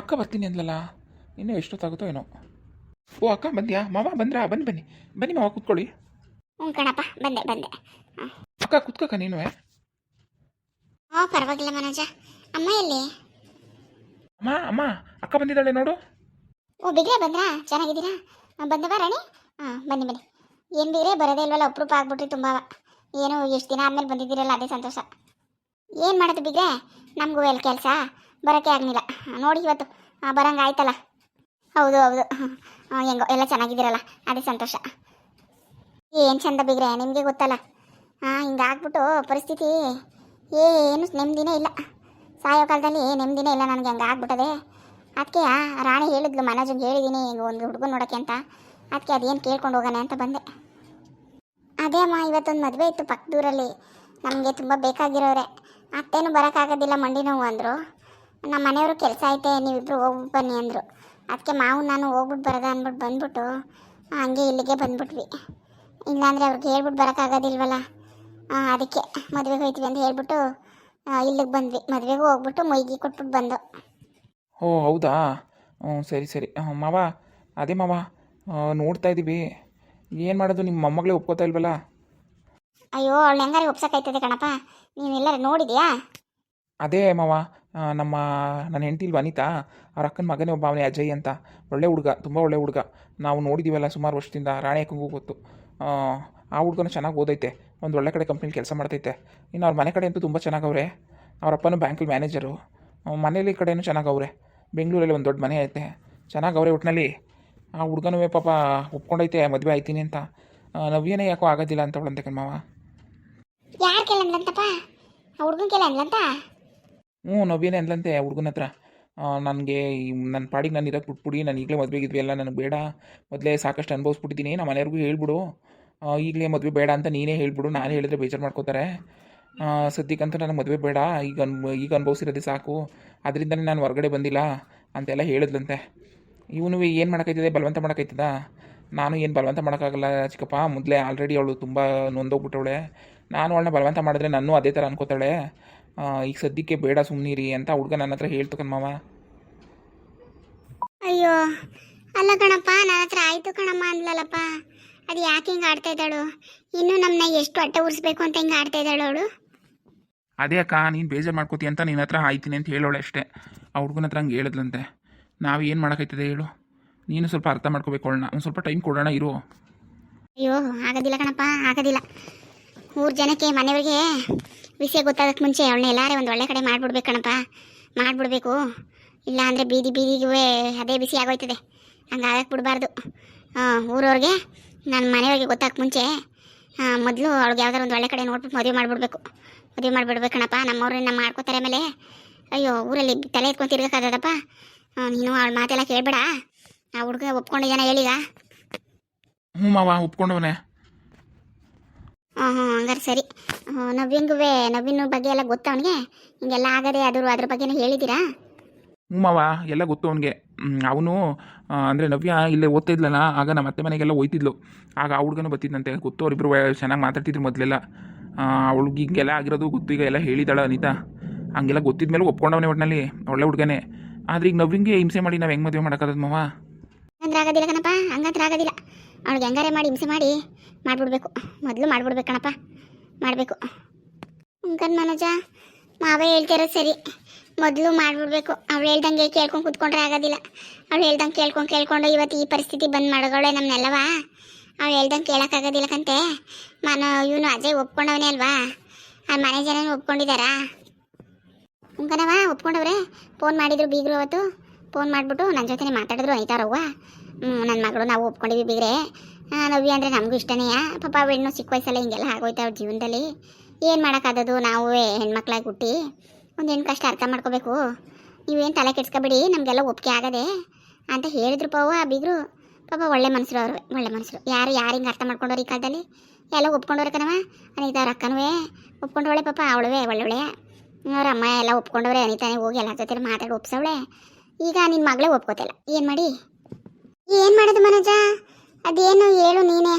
ಅಕ್ಕ ಬರ್ತೀನಿ ಅಂದ್ಲಲ್ಲ? ಇನ್ನೂ ಎಷ್ಟೊತ್ತಾಗುತ್ತೋ ಏನೋ. ಓ ಅಕ್ಕ ಬಂದ್ಯಾ? ಮಾವ ಬಂದ್ರಾ? ಬನ್ನಿ ಬನ್ನಿ. ಬನ್ನಿ ಮಾವ ಕೂತ್ಕೊಳ್ಳಿ. ಹ್ಞೂ ಕಣಪ್ಪ ಬಂದೆ ಬಂದೆ. ಅಕ್ಕ ಕುತ್ಕೋಕ ನೀನು ಹಾಂ ಪರವಾಗಿಲ್ಲ ಮನೋಜ. ಅಮ್ಮ ಎಲ್ಲಿ? ಅಮ್ಮ ಅಮ್ಮ ಅಕ್ಕ ಬಂದಿದ್ದಾಳೆ ನೋಡು. ಓ ಬಿಗ್ರೆ ಬಂದ್ರಾ? ಚೆನ್ನಾಗಿದ್ದೀರಾ? ಬಂದವಾ ರಾಣಿ? ಹಾಂ ಬನ್ನಿ ಬನ್ನಿ. ಏನು ಬಿಗ್ರೆ ಬರೋದೇ ಇಲ್ವಲ್ಲ ಅಪ್ರೂಪ ಆಗ್ಬಿಟ್ರಿ ತುಂಬ ಏನು ಎಷ್ಟು ದಿನ ಆದಮೇಲೆ ಬಂದಿದ್ದೀರಲ್ಲ ಅದೇ ಸಂತೋಷ. ಏನು ಮಾಡೋದು ಬಿಗ್ರೆ? ನಮಗೂ ಎಲ್ಲಿ ಕೆಲಸ? ಬರೋಕ್ಕೆ ಆಗಲಿಲ್ಲ ನೋಡಿ ಇವತ್ತು ಬರಂಗೆ ಆಯ್ತಲ್ಲ? ಹೌದು ಹೌದು. ಹೆಂಗೋ, ಎಲ್ಲ ಚೆನ್ನಾಗಿದ್ದೀರಲ್ಲ? ಅದೇ ಸಂತೋಷ. ಏನು ಚಂದ ಬಿಗ್ರೆ, ನಿಮಗೆ ಗೊತ್ತಲ್ಲ? ಹಾಂ ಹಿಂಗಾಗ್ಬಿಟ್ಟು ಪರಿಸ್ಥಿತಿ ಏನು ನೆಮ್ಮದಿನೇ ಇಲ್ಲ. ಸಾಯೋ ಕಾಲದಲ್ಲಿ ನೆಮ್ಮದಿನೇ ಇಲ್ಲ ನನಗೆ ಹಂಗೆ ಆಗ್ಬಿಟ್ಟದೆ ಅದಕ್ಕೆ ರಾಣಿ ಹೇಳಿದ್ಲು, ಮನೋಜಂಗೆ ಹೇಳಿದ್ದೀನಿ ಈಗ ಒಂದು ಹುಡುಗನ ನೋಡೋಕ್ಕೆ ಅಂತ. ಅದಕ್ಕೆ ಅದೇನು ಕೇಳ್ಕೊಂಡು ಹೋಗೋಣ ಅಂತ ಬಂದೆ. ಅದೇ ಅಮ್ಮ, ಇವತ್ತೊಂದು ಮದುವೆ ಇತ್ತು ಪಕ್ಕದೂರಲ್ಲಿ ನಮಗೆ ತುಂಬ ಬೇಕಾಗಿರೋರೆ. ಅತ್ತೇನು ಬರೋಕ್ಕಾಗೋದಿಲ್ಲ ಮಂಡಿ ನೋವು ಅಂದರು. ನಮ್ಮ ಮನೆಯವರು ಕೆಲಸ ಐತೆ ನೀವಿಬ್ಬರು ಹೋಗ್ಬಿಟ್ಟು ಬನ್ನಿ ಅಂದರು. ಅದಕ್ಕೆ ಮಾವು ನಾನು ಹೋಗ್ಬಿಟ್ಟು ಬರೋದ ಅಂದ್ಬಿಟ್ಟು ಬಂದ್ಬಿಟ್ಟು ಹಂಗೆ ಇಲ್ಲಿಗೆ ಬಂದ್ಬಿಟ್ವಿ. ಇಲ್ಲಾಂದರೆ ಅವ್ರಿಗೆ ಹೇಳ್ಬಿಟ್ಟು ಬರೋಕ್ಕಾಗೋದಿಲ್ವಲ್ಲ? ಅದಕ್ಕೆ ಮದುವೆಗೆ ಹೋಯ್ತೀವಿ ಅಂತ ಹೇಳ್ಬಿಟ್ಟು ಇಲ್ಲಿಗೆ ಬಂದ್ವಿ. ಮದುವೆಗೂ ಹೋಗ್ಬಿಟ್ಟು ಮೊಯ್ಗಿ ಕೊಟ್ಬಿಟ್ಟು ಬಂದು. ಓ ಹೌದಾ? ಹ್ಞೂ ಸರಿ ಸರಿ. ಮಾವ ಅದೇ ಮಾವ ನೋಡ್ತಾ ಇದ್ದೀವಿ ಏನು ಮಾಡೋದು ನಿಮ್ಮ ಮೊಮ್ಮಗಳೇ ಒಪ್ಕೋತಾ ಇಲ್ವಲ್ಲ? ಅಯ್ಯೋ ಅವಳು ಹೆಂಗಾರೆ ಒಪ್ಸಕ್ಕಾಯ್ತದೆ ಕಣಪ್ಪ. ನೀವೆಲ್ಲರೂ ನೋಡಿದ್ಯಾ? ಅದೇ ಮಾವ ನಮ್ಮ ನನ್ನ ಹೆಂಡತಿ ವನಿತಾ ಅವ್ರ ಅಕ್ಕನ ಮಗನೇ ಒಬ್ಬ ಅವನೇ ಅಜಯ್ ಅಂತ. ಒಳ್ಳೆ ಹುಡುಗ ತುಂಬ ಒಳ್ಳೆ ಹುಡುಗ. ನಾವು ನೋಡಿದ್ದೀವಲ್ಲ ಸುಮಾರು ವರ್ಷದಿಂದ ರಾಣಿ ಅಕ್ಕಂಗೂ ಗೊತ್ತು. ಆ, ಹುಡುಗನ ಚೆನ್ನಾಗಿ ಓದೈತೆ. ಒಂದು ಒಳ್ಳೆ ಕಡೆ ಕಂಪ್ನಿಲಿ ಕೆಲಸ ಮಾಡ್ತೈತೆ. ಇನ್ನು ಅವ್ರ ಮನೆ ಕಡೆ ಅಂತೂ ತುಂಬ ಚೆನ್ನಾಗವ್ರೆ ಅವ್ರ. ಅಪ್ಪನೂ ಬ್ಯಾಂಕಲ್ಲಿ ಮ್ಯಾನೇಜರು. ಮನೇಲಿ ಕಡೆನೂ ಚೆನ್ನಾಗವ್ರೆ ಬೆಂಗಳೂರಲ್ಲಿ ಒಂದು ದೊಡ್ಡ ಮನೆ ಐತೆ. ಚೆನ್ನಾಗವ್ರೆ ಒಟ್ಟಿನಲ್ಲಿ ಆ ಹುಡುಗನೂ ಪಾಪ ಒಪ್ಕೊಂಡೈತೆ ಮದುವೆ ಆಯ್ತೀನಿ ಅಂತ. ನವ್ಯನೇ ಯಾಕೋ ಆಗೋದಿಲ್ಲ ಅಂತ ಅವಳಂತೆ ಕಣ್ಮಾವ ಯಾರು ಕೇಳಂಗಂತಪ್ಪ ಆ ಹುಡುಗನ ಕೇಳ ಅಂದ್ಲಂತ ಹ್ಞೂ ನವ್ಯನೇ ಅಂದ್ಲಂತೆ ಹುಡುಗನ ಹತ್ರ. ನನಗೆ ನನ್ನ ಪಾಡಿಗೆ ನಾನು ಇರೋಕ್ಕೆ ಬಿಟ್ಬಿಡಿ, ನಾನು ಈಗಲೇ ಮದುವೆ ಗಿದ್ವಿ ಎಲ್ಲ ನನಗೆ ಬೇಡ. ಮೊದಲೇ ಸಾಕಷ್ಟು ಅನುಭವಿಸ್ಬಿಟ್ಟಿದ್ದೀನಿ ನಮ್ಮ ಮನೆಯವ್ರಿಗೂ ಹೇಳ್ಬಿಡು. ಈಗಲೇ ಮದುವೆ ಬೇಡ ಅಂತ ನೀನೇ ಹೇಳ್ಬಿಡು, ನಾನು ಹೇಳಿದ್ರೆ ಬೇಜಾರು ಮಾಡ್ಕೋತಾರೆ. ಸದ್ಯಕ್ಕಂತೂ ನನಗೆ ಮದುವೆ ಬೇಡ, ಈಗ ಅನ್, ಈಗ ಅನುಭವಿಸಿರೋದೇ ಸಾಕು. ಅದರಿಂದನೇ ನಾನು ಹೊರಗಡೆ ಬಂದಿಲ್ಲ ಅಂತೆಲ್ಲ ಹೇಳಿದ್ಲಂತೆ. ಇವನು ಏನು ಮಾಡೋಕ್ಕೈತದೆ ಬಲವಂತ ಮಾಡೋಕ್ಕೈತದ ನಾನು ಏನು ಬಲವಂತ ಮಾಡೋಕ್ಕಾಗಲ್ಲ ಚಿಕ್ಕಪ್ಪ, ಮೊದಲೇ ಆಲ್ರೆಡಿ ಅವಳು ತುಂಬ ನೊಂದೋಗ್ಬಿಟ್ಟವಳೆ. ನಾನು ಅವಳನ್ನ ಬಲವಂತ ಮಾಡಿದ್ರೆ ನಾನು ಅದೇ ಥರ ಅನ್ಕೋತಾಳೆ. ಈಗ ಸದ್ಯಕ್ಕೆ ಬೇಡ ಸುಮ್ಮನಿರಿ ಅಂತ ಹುಡುಗ ನನ್ನ ಹತ್ರ ಹೇಳ್ತು ಮಾವ. ಅಯ್ಯೋ ಅಲ್ಲ ಕಣಪ್ಪ ನನ್ನ ಹತ್ರ ಆಯ್ತು ಕಣಮ್ಮ ಅಂದ್ಲಲ್ಲಪ್ಪ. ಅದು ಯಾಕೆ ಹಿಂಗೆ ಆಡ್ತಾ ಇದ್ದಾಳು? ಇನ್ನು ನಮ್ಮನ್ನ ಎಷ್ಟು ಅಟ್ಟ ಉರಿಸ್ಬೇಕು ಅಂತ ಹಿಂಗೆ ಆಡ್ತಾ ಇದ್ದಾಳು ಅವಳು? ಅದೇ ಅಕ್ಕ ನೀನು ಬೇಜಾರು ಮಾಡ್ಕೋತಿ ಅಂತ ನಿನ್ನ ಹತ್ರ ಆಯ್ತೀನಿ ಅಂತ ಹೇಳೋಳೆ ಅಷ್ಟೇ. ಆ ಹುಡುಗನ ಹತ್ರ ಹಂಗೆ ಹೇಳಿದ್ಲಂತೆ. ನಾವು ಏನು ಮಾಡೋಕ್ಕೈತದೆ ಹೇಳು. ನೀನು ಸ್ವಲ್ಪ ಅರ್ಥ ಮಾಡ್ಕೋಬೇಕು ಅವಳನ್ನ. ಒಂದು ಸ್ವಲ್ಪ ಟೈಮ್ ಕೊಡೋಣ ಇರು. ಅಯ್ಯೋ ಆಗೋದಿಲ್ಲ ಕಣಪ್ಪ ಆಗೋದಿಲ್ಲ ಮೂರು ಜನಕ್ಕೆ ಮನೆಯವ್ರಿಗೆ ವಿಷಯ ಗೊತ್ತಾಗಕ್ಕೆ ಮುಂಚೆ ಅವಳನ್ನ ಎಲ್ಲಾರೇ ಒಂದು ಒಳ್ಳೆ ಕಡೆ ಮಾಡಿಬಿಡ್ಬೇಕು ಕಣಪ್ಪ. ಮಾಡಿಬಿಡ್ಬೇಕು. ಇಲ್ಲ ಅಂದರೆ ಬೀದಿ ಬೀದಿಗೂ ಅದೇ ಬಿಸಿ ಆಗೋಯ್ತದೆ. ಹಂಗೆ ಆಗಕ್ಕೆ ಬಿಡಬಾರ್ದು. ಊರವ್ರಿಗೆ ನನ್ನ ಮನೆಯವ್ರಿಗೆ ಗೊತ್ತಾಗಕ್ಕೆ ಮುಂಚೆ ಮೊದಲು ಅವ್ಳಿಗೆ ಯಾವ್ದಾರು ಒಂದು ಒಳ್ಳೆ ಕಡೆ ನೋಡ್ಬಿಟ್ಟು ಮದುವೆ ಮಾಡಿಬಿಡ್ಬೇಕು. ಮದುವೆ ಮಾಡಿಬಿಡ್ಬೇಕು ಕಣಪ್ಪ. ನಮ್ಮವ್ರನ್ನ ಮಾಡ್ಕೋತಾರೆ ಆಮೇಲೆ, ಅಯ್ಯೋ, ಊರಲ್ಲಿ ತಲೆ ಎತ್ಕೊಂಡು ತಿರ್ಗಕ್ಕಾಗದಪ್ಪ. ನೀನು ಅವಳ ಮಾತೆಲ್ಲ ಕೇಳಬೇಡ. ಆ ಹುಡುಗ ಒಪ್ಕೊಂಡಿದ್ದಾನೆ ಹೇಳಿಗ. ಹ್ಞೂ ಮಾವ, ಒಪ್ಕೊಂಡವನೇ. ಹಾಂ ಹಾಂ ಹಂಗಾರೆ ಸರಿ. ನವ್ಯಂಗುವೆ ನವೀನ್ ಬಗ್ಗೆ ಎಲ್ಲ ಗೊತ್ತ ಅವನಿಗೆ? ಹಿಂಗೆಲ್ಲ ಆಗದೆ ಅದ್ರ ಅದ್ರ ಬಗ್ಗೆನೇ ಹೇಳಿದ್ದೀರಾ? ಹ್ಞೂ ಮಾವ ಎಲ್ಲ ಗೊತ್ತು ಅವನಿಗೆ. ಅವನು ಅಂದರೆ ನವ್ಯ ಇಲ್ಲೇ ಓದ್ತಾ ಇದ್ಲಲ್ಲ ಆಗ ನಮ್ಮ ಅತ್ತೆ ಮನೆಗೆಲ್ಲ ಹೋಯ್ತಿದ್ಲು. ಆಗ ಆ ಹುಡುಗನೂ ಬತ್ತಿದ್ದಂತೆ ಗೊತ್ತು ಅವರಿಬ್ಬರು ಚೆನ್ನಾಗಿ ಮಾತಾಡ್ತಿದ್ರು ಮೊದಲೆಲ್ಲ. ಅವಳಿಗೆ ಹಿಂಗೆಲ್ಲ ಆಗಿರೋದು ಗೊತ್ತು ಈಗ ಎಲ್ಲ ಹೇಳಿದಾಳ ಅನಿತಾ. ಹಂಗೆಲ್ಲ ಗೊತ್ತಿದ ಮೇಲೆ ಒಪ್ಕೊಂಡವನೇ ಒಟ್ಟಿನಲ್ಲಿ ಒಳ್ಳೆ ಹುಡುಗನೇ. ಆದ್ರೆ ಈಗ ನವ್ಯಂಗೆ ಹಿಂಸೆ ಮಾಡಿ ನಾವು ಹೆಂಗೆ ಮದುವೆ ಮಾಡೋಕ್ಕಾಗದು ಮಾವ? ಹಂಗಂದ್ರೆ ಆಗೋದಿಲ್ಲ ಕಣಪ್ಪ ಹಂಗಂದ್ರೆ ಆಗೋದಿಲ್ಲ. ಅವ್ಳಿಗೆ ಹೆಂಗಾರೆ ಮಾಡಿ ಹಿಂಸೆ ಮಾಡಿ. ಮಾಡಿಬಿಡ್ಬೇಕು. ಮೊದಲು ಮಾಡಿಬಿಡ್ಬೇಕು ಕಣಪ್ಪ. ಮಾಡಬೇಕು. ಹಂಗನ್ ಮನೋಜ, ಮಾವ ಹೇಳ್ತಿರೋ ಸರಿ. ಮೊದಲು ಮಾಡಿಬಿಡ್ಬೇಕು. ಅವ್ಳು ಹೇಳ್ದಂಗೆ ಕೇಳ್ಕೊಂಡು ಕೂತ್ಕೊಂಡ್ರೆ ಆಗೋದಿಲ್ಲ. ಅವ್ಳು ಹೇಳ್ದಂಗೆ ಕೇಳ್ಕೊಂಡು ಕೇಳ್ಕೊಂಡು ಇವತ್ತು ಈ ಪರಿಸ್ಥಿತಿ ಬಂದು ಮಾಡೋಗಳೇ ನಮ್ಮನ್ನೆಲ್ಲವಾ ಅವ್ಳು ಹೇಳ್ದಂಗೆ ಕೇಳೋಕ್ಕಾಗೋದಿಲ್ಲ ಕಂತೆ. ಮನ, ಇವನು ಅಜಯ್ ಒಪ್ಕೊಂಡವನೇ ಅಲ್ವಾ? ಆ ಮನೆ ಜನನೂ ಒಪ್ಕೊಂಡಿದ್ದಾರಾ? ಉಂಕನವ ಒಪ್ಕೊಂಡವ್ರೆ? ಫೋನ್ ಮಾಡಿದ್ರು ಬೀಗರು ಅವತ್ತು. ಫೋನ್ ಮಾಡಿಬಿಟ್ಟು ನನ್ನ ಜೊತೆ ಮಾತಾಡಿದ್ರು ಐತಾರವ್ವ ಹ್ಞೂ ನನ್ನ ಮಗಳು ನಾವು ಒಪ್ಕೊಂಡಿದ್ವಿ ಬಿಗ್ರೆ. ನವ್ಯ ಅಂದರೆ ನಮಗೂ ಇಷ್ಟನೇ. ಪಾಪ ಹೆಣ್ಣು ಚಿಕ್ಕ ವಯಸ್ಸಲ್ಲ ಹಿಂಗೆಲ್ಲ ಆಗೋಯ್ತು ಅವ್ರ ಜೀವನದಲ್ಲಿ. ಏನು ಮಾಡೋಕ್ಕಾದದು ನಾವು ಹೆಣ್ಮಕ್ಳಾಗಿ ಹುಟ್ಟಿ. ಒಂದು ಹೆಣ್ಣು ಕಷ್ಟ ಅರ್ಥ ಮಾಡ್ಕೋಬೇಕು. ನೀವೇನು ತಲೆ ಕೆಡ್ಸ್ಕೊಬೇಡಿ, ನಮಗೆಲ್ಲ ಒಪ್ಪಿಗೆ ಆಗದೆ ಅಂತ ಹೇಳಿದ್ರು ಪಾವ ಬಿಗ್ರು. ಪಾಪ ಒಳ್ಳೆ ಮನಸ್ಸರು ಅವರು, ಒಳ್ಳೆ ಮನಸ್ಸರು ಯಾರು ಯಾರು ಹಿಂಗೆ ಅರ್ಥ ಮಾಡ್ಕೊಂಡವ್ರು ಈ ಕಾಲದಲ್ಲಿ? ಎಲ್ಲ ಒಪ್ಕೊಂಡವ್ರೆ ಕಣವ ಅನಿತಾ ಅವ್ರ ಅಕ್ಕನೂ. ಒಪ್ಕೊಂಡವಳೆ ಪಾಪ, ಅವಳುವೆ ಒಳ್ಳೊಳ್ಳೆ. ಅವ್ರ ಅಮ್ಮ ಎಲ್ಲ ಒಪ್ಕೊಂಡವ್ರೆ, ಅನಿತಾನೆ ಹೋಗಿ ಎಲ್ಲ ಜೊತೆ ಮಾತಾಡಿ ಒಪ್ಸವಳೆ. ಈಗ ನಿನ್ನ ಮಗಳೇ ಒಪ್ಕೋತಿಲ್ಲ. ಏನು ಮಾಡಿ? ಏನು ಮಾಡೋದು ಮನೋಜ? ಅದೇನು ಹೇಳು ನೀನೇ.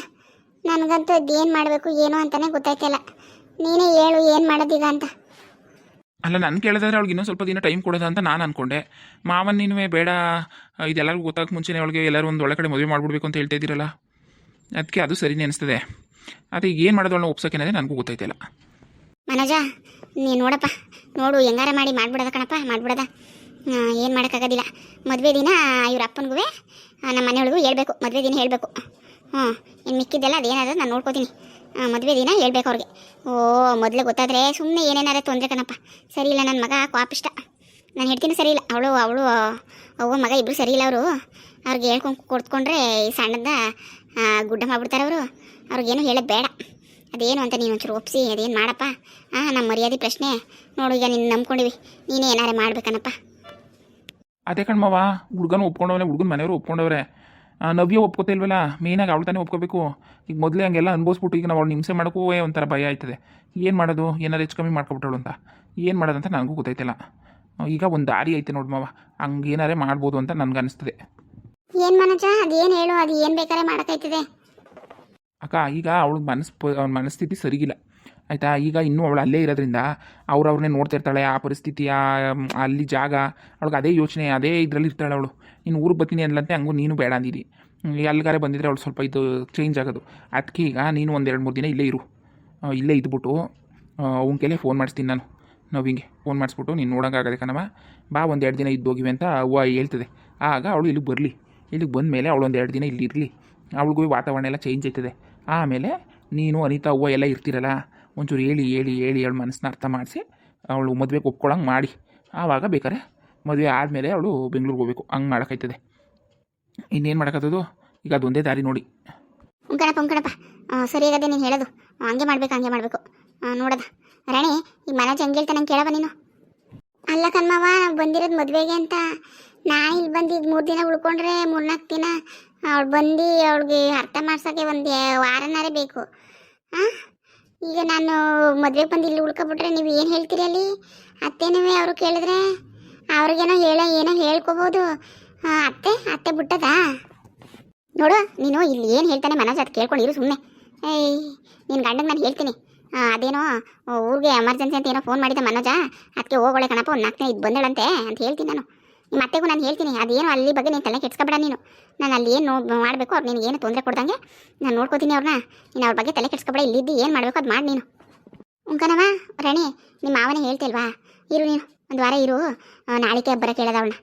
ನನಗಂತೂ ಅದೇನು ಮಾಡಬೇಕು ಏನು ಅಂತಾನೆ ಗೊತ್ತಾಯ್ತಿಲ್ಲ. ನೀನೇ ಹೇಳು ಏನು ಮಾಡೋದೀಗ ಅಂತ. ಅಲ್ಲ ನಾನು ಕೇಳಿದ್ರೆ ಅವಳಿಗೆ ಇನ್ನೂ ಸ್ವಲ್ಪ ದಿನ ಟೈಮ್ ಕೊಡೋದ ಅಂತ ನಾನು ಅನ್ಕೊಂಡೆ. ಮಾವನ್ ನೀನು ಬೇಡ ಇದೆಲ್ಲರಿಗೂ ಗೊತ್ತಾಗಕ್ಕೆ ಮುಂಚೆನೇ ಅವಳಿಗೆ ಎಲ್ಲರೂ ಒಂದು ಒಳಗಡೆ ಮದುವೆ ಮಾಡ್ಬಿಡ್ಬೇಕು ಅಂತ ಹೇಳ್ತಾ ಇದ್ದೀರಲ್ಲ. ಅದಕ್ಕೆ ಅದು ಸರಿ ಅನಿಸ್ತದೆ. ಅದು ಈಗ ಏನು ಮಾಡೋದು ಅವಳನ್ನ ಒಪ್ಸೋಕೆ ನನಗೂ ಗೊತ್ತಾಯ್ತಿಲ್ಲ. ಮನೋಜ ನೀ ನೋಡಪ್ಪ. ನೋಡು ಹೆಂಗಾರ ಮಾಡಿ ಮಾಡ್ಬಿಡದ ಕಣಪ್ಪ ಮಾಡ್ಬಿಡದ. ಏನು ಮಾಡೋಕ್ಕಾಗೋದಿಲ್ಲ ಮದುವೆ ದಿನ ಇವ್ರ ಅಪ್ಪನಿಗೂ ನಮ್ಮ ಮನೆಯೊಳಗೂ ಹೇಳಬೇಕು. ಮದುವೆ ದಿನ ಹೇಳಬೇಕು. ಹ್ಞೂ ಇನ್ನು ಮಿಕ್ಕಿದ್ದೆಲ್ಲ ಅದೇನಾದ್ರೂ ನಾನು ನೋಡ್ಕೋತೀನಿ. ಮದುವೆ ದಿನ ಹೇಳ್ಬೇಕು ಅವ್ರಿಗೆ. ಓ, ಮೊದಲು ಗೊತ್ತಾದರೆ ಸುಮ್ಮನೆ ಏನೇನಾದ್ರೆ ತೊಂದರೆ ಕಣಪ್ಪ. ಸರಿ ಇಲ್ಲ ನನ್ನ ಮಗ ಕ್ವಾಪಿಷ್ಟ ನಾನು ಹೇಳ್ತೀನಿ ಸರಿ ಇಲ್ಲ. ಅವಳು ಅವಳು, ಅವ್ವ ಮಗ ಇಬ್ಬರು ಸರಿ ಇಲ್ಲ ಅವರು. ಅವ್ರಿಗೆ ಹೇಳ್ಕೊಂಡು ಕೊಡ್ಕೊಂಡ್ರೆ ಈ ಸಣ್ಣದ ಗುಡ್ಡ ಮಾಡ್ಬಿಡ್ತಾರೆ ಅವರು. ಅವ್ರಿಗೇನು ಹೇಳೋದು ಬೇಡ. ಅದೇನು ಅಂತ ನೀನು ಒಂಚೂರು ಒಪ್ಪಿಸಿ ಅದೇನು ಮಾಡಪ್ಪ? ಹಾಂ ನಮ್ಮ ಮರ್ಯಾದೆ ಪ್ರಶ್ನೆ. ನೋಡು, ಈಗ ನಿನ್ನ ನಂಬ್ಕೊಂಡಿವಿ. ನೀನೇ ಏನಾರೇ ಮಾಡ್ಬೇಕನಪ್ಪ. ಅದೇ ಕಣ್ಮವ ಹುಡುಗನ ಒಪ್ಕೊಂಡವನೇ ಹುಡುಗನ ಮನೆಯವರು ಒಪ್ಕೊಂಡವ್ರೆ. ನವ್ಯ ಒಪ್ಕೋತಾ ಇಲ್ವಲ್ಲ ಮೇನಾಗಿ ಅವಳು ತಾನೇ ಒಪ್ಕೋಬೇಕು. ಈಗ ಮೊದಲೇ ಹಂಗೆಲ್ಲ ಅನುಭವಿಸ್ಬಿಟ್ಟು ಈಗ ನಾವು ಅವ್ಳು ಹಿಂಸೆ ಮಾಡೋಕ್ಕೂ ಒಂಥರ ಭಯ ಆಯ್ತದೆ. ಏನು ಮಾಡೋದು? ಏನಾರು ಹೆಚ್ಚು ಕಮ್ಮಿ ಮಾಡ್ಕೊಬಿಟ್ಟಳು ಅಂತ. ಏನು ಮಾಡೋದಂತ ನನಗೂ ಗೊತ್ತಾಯ್ತಿಲ್ಲ. ಈಗ ಒಂದು ದಾರಿ ಐತೆ ನೋಡಿ ಮಾವ. ಹಂಗೆ ಏನಾರೇ ಮಾಡ್ಬೋದು ಅಂತ ನನಗೆ ಅನಿಸ್ತದೆ ಏನು ಮನೋಜ? ಅದೇನು ಹೇಳು? ಅದು ಏನು ಬೇಕಾದ್ರೆ ಮಾಡೋಕ್ಕೈತದೆ ಅಕ್ಕ ಈಗ ಅವಳಿಗೆ ಮನಸ್ಸು ಅವ್ನ ಮನಸ್ಥಿತಿ ಸರಿಗಿಲ್ಲ. ಆಯಿತಾ? ಈಗ ಇನ್ನೂ ಅವಳು ಅಲ್ಲೇ ಇರೋದ್ರಿಂದ ಅವ್ರವ್ರನ್ನೇ ನೋಡ್ತಾ ಇರ್ತಾಳೆ, ಆ ಪರಿಸ್ಥಿತಿ, ಆ ಅಲ್ಲಿ ಜಾಗ. ಅವಳಿಗೆ ಅದೇ ಯೋಚನೆ, ಅದೇ ಇದರಲ್ಲಿ ಇರ್ತಾಳೆ ಅವಳು. ನೀನು ಊರಿಗೆ ಬರ್ತೀನಿ ಅಂದ್ಲಂತೆ ಹಂಗೂ ನೀನು ಬೇಡ ಅಂದಿದ್ದಿ ಎಲ್ಲಿಗಾರೆ ಬಂದಿದ್ರೆ ಅವಳು ಸ್ವಲ್ಪ ಇದು ಚೇಂಜ್ ಆಗೋದು. ಅದಕ್ಕೆ ಈಗ ನೀನು ಒಂದು ಎರಡು ಮೂರು ದಿನ ಇಲ್ಲೇ ಇರು. ಇಲ್ಲೇ ಇದ್ಬಿಟ್ಟು ಅವನ ಕೈಲೇ ಫೋನ್ ಮಾಡಿಸ್ತೀನಿ ನಾನು. ನವಿಂಗೆ ಫೋನ್ ಮಾಡಿಸ್ಬಿಟ್ಟು ನೀನು ನೋಡೋಂಗಾಗದೆ ಕಣವ ಬಾ, ಒಂದು ಎರಡು ದಿನ ಇದ್ದೋಗಿವೆ ಅಂತ ಅವ್ವ ಹೇಳ್ತದೆ. ಆಗ ಅವಳು ಇಲ್ಲಿಗೆ ಬರಲಿ. ಇಲ್ಲಿಗೆ ಬಂದ ಮೇಲೆ ಅವಳು ಎರಡು ದಿನ ಇಲ್ಲಿ ಇರಲಿ ಅವಳಿಗೂ ವಾತಾವರಣ ಎಲ್ಲ ಚೇಂಜ್ ಆಯ್ತದೆ. ಆಮೇಲೆ ನೀನು ಅನಿತಾ ಅವ್ವ ಎಲ್ಲ ಇರ್ತಿರಲ್ಲ ಒಂಚೂರು ಹೇಳಿ ಹೇಳಿ ಹೇಳಿ ಅವಳು ಮನಸ್ಸನ್ನ ಅರ್ಥ ಮಾಡಿಸಿ, ಅವಳು ಮದುವೆಗೆ ಒಪ್ಕೊಳಂಗೆ ಮಾಡಿ. ಆವಾಗ ಬೇಕಾರೆ ಮದುವೆ ಆದಮೇಲೆ ಅವಳು ಬೆಂಗಳೂರಿಗೆ ಹೋಗ್ಬೇಕು. ಹಂಗೆ ಮಾಡೋಕ್ಕೈತದೆ ಇನ್ನೇನು ಮಾಡೋಕ್ಕದು ಈಗ ಅದೊಂದೇ ದಾರಿ ನೋಡಿ. ಉಂಕಣಪ್ಪ ಉಂಕಣಪ್ಪ ಆಗದೆ ನೀನು ಹೇಳೋದು. ಹಂಗೆ ಮಾಡ್ಬೇಕು, ಹಂಗೆ ಮಾಡಬೇಕು. ನೋಡದ. ರಾಣಿ, ಈ ಮನೋಜ್ ಹೆಂಗೆ ಹೇಳ್ತಾನೆ ನಂಗೆ ಕೇಳವ ನೀನು? ಅಲ್ಲ ಕಣ್ಮವ ಬಂದಿರೋದು ಮದುವೆಗೆ ಅಂತ. ನಾ ಇಲ್ಲಿ ಬಂದು ಈಗ ಮೂರು ದಿನ ಉಳ್ಕೊಂಡ್ರೆ ಮೂರ್ನಾಲ್ಕು ದಿನ. ಅವಳು ಬಂದು, ಅವಳಿಗೆ ಅರ್ಥ ಮಾಡ್ಸೋಕ್ಕೆ ಒಂದು ವಾರನಾರೇ ಬೇಕು. ಹಾಂ ಈಗ ನಾನು ಮದುವೆಗೆ ಬಂದು ಇಲ್ಲಿ ಉಳ್ಕೊಬಿಟ್ರೆ ನೀವು ಏನು ಹೇಳ್ತೀರಿ ಅಲ್ಲಿ? ಅತ್ತೆನವೇ ಅವರು ಕೇಳಿದ್ರೆ? ಅವ್ರಿಗೇನೋ ಹೇಳ, ಏನೋ ಹೇಳ್ಕೊಬೋದು. ಅತ್ತೆ ಅತ್ತೆ ಬಿಟ್ಟದಾ? ನೋಡು, ನೀನು ಇಲ್ಲಿ ಏನು ಹೇಳ್ತಾನೆ ಮನೋಜ್ ಅದು ಕೇಳ್ಕೊಂಡು ಇರು ಸುಮ್ಮನೆ ಏಯ್ ನಿನ್ನ ಗಂಡನ ನಾನು ಹೇಳ್ತೀನಿ. ಅದೇನೋ, ಊರಿಗೆ ಎಮರ್ಜೆನ್ಸಿ ಅಂತ ಏನೋ ಫೋನ್ ಮಾಡಿದ್ದೆ ಮನೋಜ. ಅದಕ್ಕೆ ಹೋಗೋಳೆ ಕಣಪ್ಪ, ಒಂದು ನಾಲ್ಕನೇ ಇದು ಬಂದಳಂತೆ ಅಂತ ಹೇಳ್ತೀನಿ ನಾನು. ನಿಮ್ಮ ಅತ್ತೆಗೂ ನಾನು ಹೇಳ್ತೀನಿ, ಅದೇನು ಅಲ್ಲಿ ಬಗ್ಗೆ ನೀನು ತಲೆ ಕೆಡ್ಸ್ಕೊಬೇಡ ನೀನು. ನಾನು ಅಲ್ಲಿ ಏನು ಮಾಡಬೇಕು, ಅವ್ರು ನಿನಗೆ ಏನು ತೊಂದರೆ ಕೊಡ್ದಂಗೆ, ನಾನು ನೋಡ್ಕೋತೀನಿ ಅವ್ರನ್ನ ನೀನು ಅವ್ರ ಬಗ್ಗೆ ತಲೆ ಕೆಡ್ಸ್ಕೊಬೇಡ, ಇಲ್ಲಿದ್ದು ಏನು ಮಾಡಬೇಕು ಅದು ಮಾಡಿ ನೀನು. ಉಂಕನವ ರಣಿ ನಿಮ್ಮ ಮಾವನೇ ಹೇಳ್ತಿಲ್ವಾ? ಇರು ನೀನು, ಒಂದು ವಾರ ಇರು. ನಾಳೆಗೆ ಬರೋಕೆ ಹೇಳದ ಅವಳನ್ನ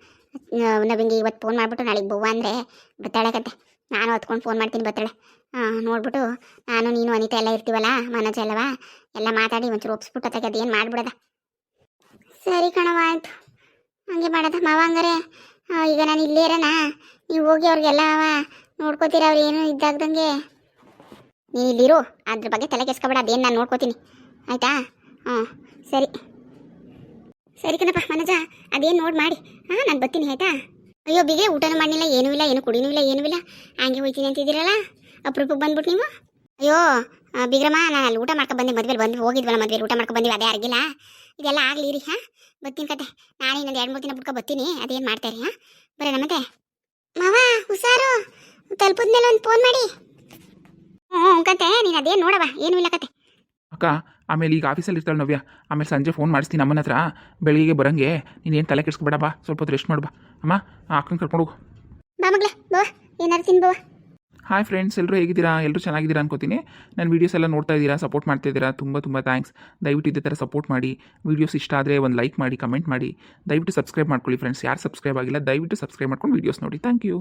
ನವಿಂಗೆ ಇವತ್ತು ಫೋನ್ ಮಾಡಿಬಿಟ್ಟು ನಾಳೆಗೆ ಬವ್ವ ಅಂದರೆ ಬತ್ತಾಳೆ ಕತೆ ನಾನು ಹತ್ಕೊಂಡು ಫೋನ್ ಮಾಡ್ತೀನಿ ಬತ್ತಾಳೆ. ನೋಡ್ಬಿಟ್ಟು ನಾನು, ನೀನು, ಅನಿತಾ ಎಲ್ಲ ಇರ್ತೀವಲ್ಲ, ಮನೋಜ ಎಲ್ಲವಾ? ಎಲ್ಲ ಮಾತಾಡಿ ಒಂಚೂರು ಒಪ್ಸ್ಬಿಟ್ಟು ಅತ್ತಾಗ ಅದೇನು ಮಾಡಿಬಿಡೋದ. ಸರಿ ಕಣವ ಆಯ್ತು. ಹಂಗೆ ಮಾಡದ ಮಾವ ಹಂಗಾರೆ. ಈಗ ನಾನು ಇಲ್ಲೇ ಇರೋಣ. ನೀವು ಹೋಗಿ ಅವ್ರಿಗೆಲ್ಲ ನೋಡ್ಕೋತೀರ ಅವ್ರು ಏನು ಇದ್ದಾಗ್ದಂಗೆ ನೀನು ಇಲ್ಲಿರು, ಅದ್ರ ಬಗ್ಗೆ ತಲೆ ಕೆಸ್ಕೊಬೇಡ ಅದೇನು ನಾನು ನೋಡ್ಕೋತೀನಿ. ಆಯಿತಾ? ಹ್ಞೂ ಸರಿ. ಸರಿ ಕಣಪ್ಪ, ಮನೋಜ, ಅದೇನು ನೋಡಿ ಮಾಡಿ. ಹಾಂ, ನಾನು ಬರ್ತೀನಿ, ಆಯಿತಾ? ಅಯ್ಯೋ, ಬಿಗೆ, ಊಟನೂ ಮಾಡಿಲ್ಲ ಏನೂ ಇಲ್ಲ, ಏನು ಕುಡಿನೂ ಇಲ್ಲ, ಏನೂ ಇಲ್ಲ. ಹಂಗೆ ಹೋಯ್ತೀನಿ ಅಂತಿದ್ದೀರಲ್ಲ? ಅಪ್ರೂಪಕ್ಕೆ ಬಂದ್ಬಿಟ್ಟು ನೀವು? ಅಯ್ಯೋ ಬಿಗ್ರಮ್ಮ, ನಾನು ಅಲ್ಲಿ ಊಟ ಮಾಡ್ಕೊಂಡು ಬಂದೆ, ಮದುವೆಲಿ ಬಂದು ಹೋಗಿದ್ವಲ್ಲ ಮದುವೆಲಿ, ಊಟ ಮಾಡ್ಕೊಂಡು ಬಂದಿವಿ, ಅದೇ ಆಗಿಲ್ಲ. ಇದೆಲ್ಲ ಆಗಲಿ ರೀ ಹಾಂ? ಬರ್ತೀನಿ ಕತೆ. ನಾನು ಇನ್ನೊಂದು ಎರಡು ಮೂರು ದಿನ ಬಿಟ್ಕೊ ಬರ್ತೀನಿ. ಅದೇನು ಮಾಡ್ತಾರೆ ಹಾಂ? ಬರೋಣ ಮತ್ತೆ? ಮಾವ ಹುಷಾರು? ತಲುಪಿದ್ಮೇಲೆ ಒಂದು ಫೋನ್ ಮಾಡಿ. ಹ್ಞೂ ಕತೆ ನೀನು ಅದೇನು ನೋಡವ? ಏನು ಇಲ್ಲ ಕತೆ. ಅಕ್ಕ ಆಮೇಲೆ ಈಗ ಆಫೀಸಲ್ಲಿ ಇರ್ತಾಳೆ ನವ್ಯ. ಆಮೇಲೆ ಸಂಜೆ ಫೋನ್ ಮಾಡಿಸ್ತೀನಿ ಅಮ್ಮನ ಹತ್ರ. ಬೆಳಿಗ್ಗೆ ಬರಂಗೆ. ನೀನು ಏನು ತಲೆ ಕೆಡಿಸ್ಕೊಬೇಡಪ್ಪ ಬಾ. ಸ್ವಲ್ಪ ಹೊತ್ತು ರೆಸ್ಟ್ ಮಾಡು ಬಾ. ಅಮ್ಮ ಅಕ್ಕನ ಕರ್ಕೊಂಡು ಹೋಗು. ಬಾ ಮಗ್ಲೆ ಬಾ. ಏನಾರು ತಿನ್ ಬಾ. ಹಾಯ್ ಫ್ರೆಂಡ್ಸ್ ಎಲ್ಲರೂ ಹೇಗಿದ್ದೀರಾ? ಎಲ್ಲರೂ ಚೆನ್ನಾಗಿದ್ದೀರಾ ಅನ್ಕೋತೀನಿ. ನನ್ನ ವೀಡಿಯೋಸ್ ಎಲ್ಲ ನೋಡ್ತಾ ಇದ್ದೀರಾ? ಸಪೋರ್ಟ್ ಮಾಡ್ತಾ ಇದ್ದೀರಾ? ತುಂಬ ತುಂಬ ಥ್ಯಾಂಕ್ಸ್ ದಯವಿಟ್ಟು ಇದೇ ಥರ ಸಪೋರ್ಟ್ ಮಾಡಿ. ವೀಡಿಯೋಸ್ ಇಷ್ಟ ಆದರೆ ಒಂದು ಲೈಕ್ ಮಾಡಿ ಕಮೆಂಟ್ ಮಾಡಿ. ದಯವಿಟ್ಟು ಸಬ್ಸ್ಕ್ರೈಬ್ ಮಾಡ್ಕೊಳ್ಳಿ ಫ್ರೆಂಡ್ಸ್ ಯಾರು ಸಬ್ಸ್ಕ್ರೈಬ್ ಆಗಿಲ್ಲ, ದಯವಿಟ್ಟು ಸಬ್ಸ್ಕ್ರೈಬ್ ಮಾಡ್ಕೊಂಡು ವೀಡಿಯೋಸ್ ನೋಡಿ. Thank you